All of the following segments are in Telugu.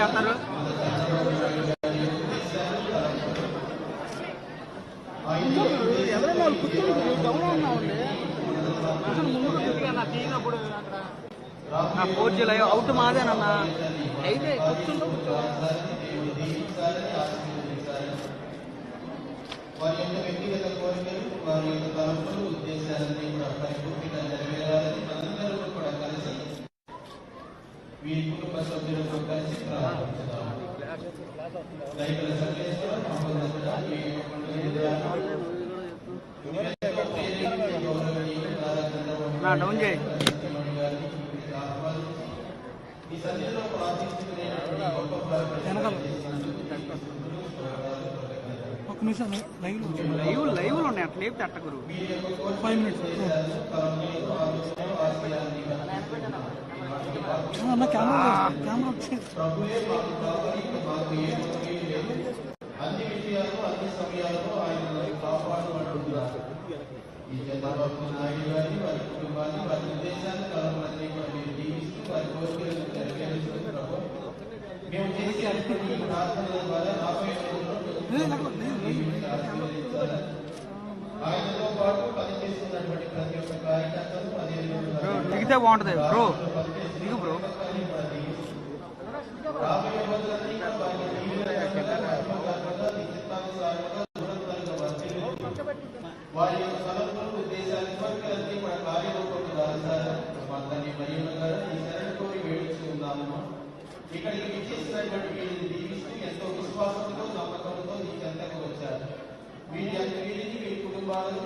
చేస్తారు? ఎవరైనా అక్కడ ఫోర్ జీ లైవ్ అవుట్ మాదేనన్నా. అయితే కూర్చుంటూ వారి యొక్క వ్యక్తిగత కోరికలు వారి యొక్క తలంపులు ఉద్దేశాలన్నీ కూడా పరిపూర్తిగా నెరవేరాలని మనందరూ కూడా కలిసి వీరి కుటుంబ సభ్యులతో కలిసి ప్రారంభించుదాం దైవ సర్వేశ్వర మహోన్నతుడా, ఈ యొక్క పండుగ గౌరవనీయులు నారా చంద్రబాబు నా డౌన్ చేయి. సత్యమణి గారిని ఆహ్వానించి ఈ సన్నిధిలో ప్రార్థించుకునేటువంటి గొప్ప వెనకాల. ప్రార్థన ఒక నిమిషం లైవ్ లైవ్ లైవ్లు ఉన్నాయి. అట్లా లేపితే అట్టగురు ఫైవ్ మినిట్స్. అన్న కెమెరా కెమెరా వచ్చేది అన్ని విషయాలు అన్ని సమయాల్లో ఆయన కాపాడుకుంటున్నారు ఈ చంద్రబాబు నాయుడు గారిని వారి కుటుంబాన్ని వారి ఉద్దేశాన్ని తలములన్నీ కూడా మీరు జీవిస్తూ వారి కోరికలను నెరవేరుస్తూ ప్రభు మేము చేసేటువంటి ఈ ప్రార్థనల ద్వారా రాబోయే రోజుల్లో దీవించి ఆశీర్వదించాలని ఆయనతో పాటు పనిచేస్తున్నటువంటి ప్రతి ఒక్క కార్యకర్తలు అదేవిధంగా బ్రో దిగితే బాగుంటుంది బ్రో. దిగు బ్రో. ఇక్కడికి విచ్చేసినటువంటి దీవిస్తూ ఎంతో విశ్వాసంతో నమ్మకంతో చెంతకు వచ్చారు వీరి వీరిని వీరి కుటుంబాలను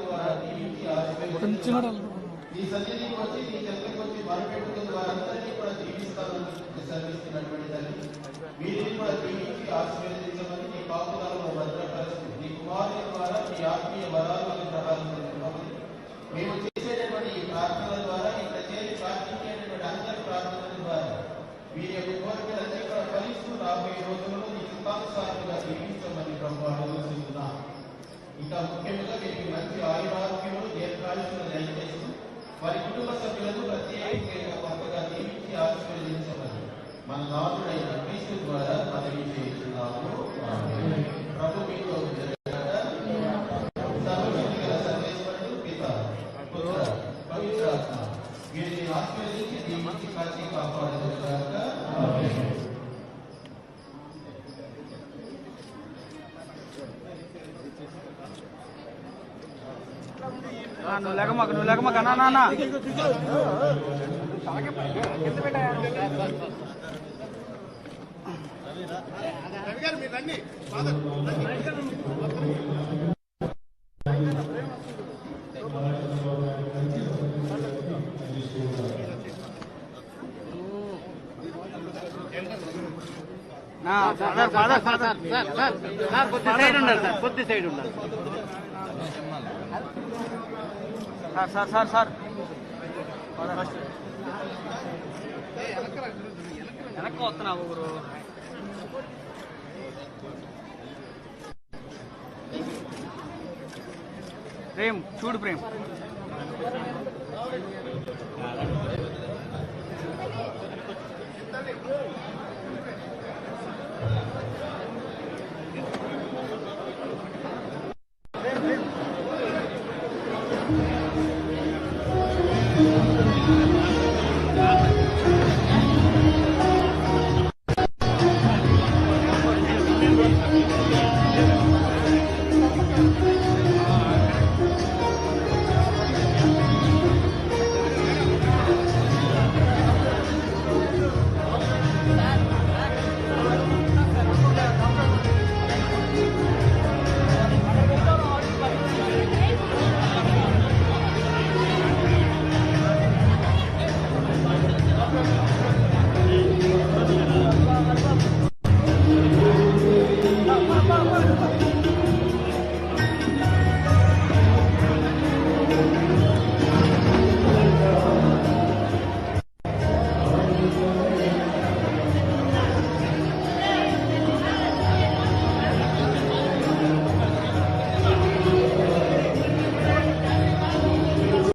ద్వారా దీవించి ఆశీర్వదించారు నీ ఈ సన్నిధికి వచ్చి నీ చెంతకు వచ్చి మొరపెట్టుకున్న వారందరినీ కూడా దీవిస్తామని సెలవిస్తున్నటువంటి తల్లి వీరిని కూడా దీవించి ఆశీర్వదించమని నీ పాపకాలను భద్రపరచు. నీ కుమారుని ద్వారా నీ ఆత్మీయ వరాలు అనుగ్రహాలు మేము చేసేటటువంటి ఈ ప్రార్థనల ద్వారా ఇక్కడ చేరి ప్రార్థించేటటువంటి అందరి ప్రార్థనల ద్వారా వీరి యొక్క కోరికలన్నీ కూడా ఫలిస్తూ రాబోయే రోజుల్లో నీ చిత్తానుసారంగా జీవించమని ప్రభు ఇంకా ముఖ్యంగా మీకు మంచి ఆయురారోగ్యములు దీర్ఘాయుషులు దయచేసి వారి కుటుంబ సభ్యులను ప్రత్యేకంగా నువ్వు లెగమక నువ్వు లెగమక అన్నా సార్ నా ఫాదర్ ఫాదర్ ఫాదర్ కొద్ది సైడ్ ఉండాలి సార్ కొద్ది సైడ్ ఉండాలి సార్ సార్ సార్ సార్. వెనక్కి వస్తున్నావు గురు. ప్రేమ్ చూడు ప్రేమ్.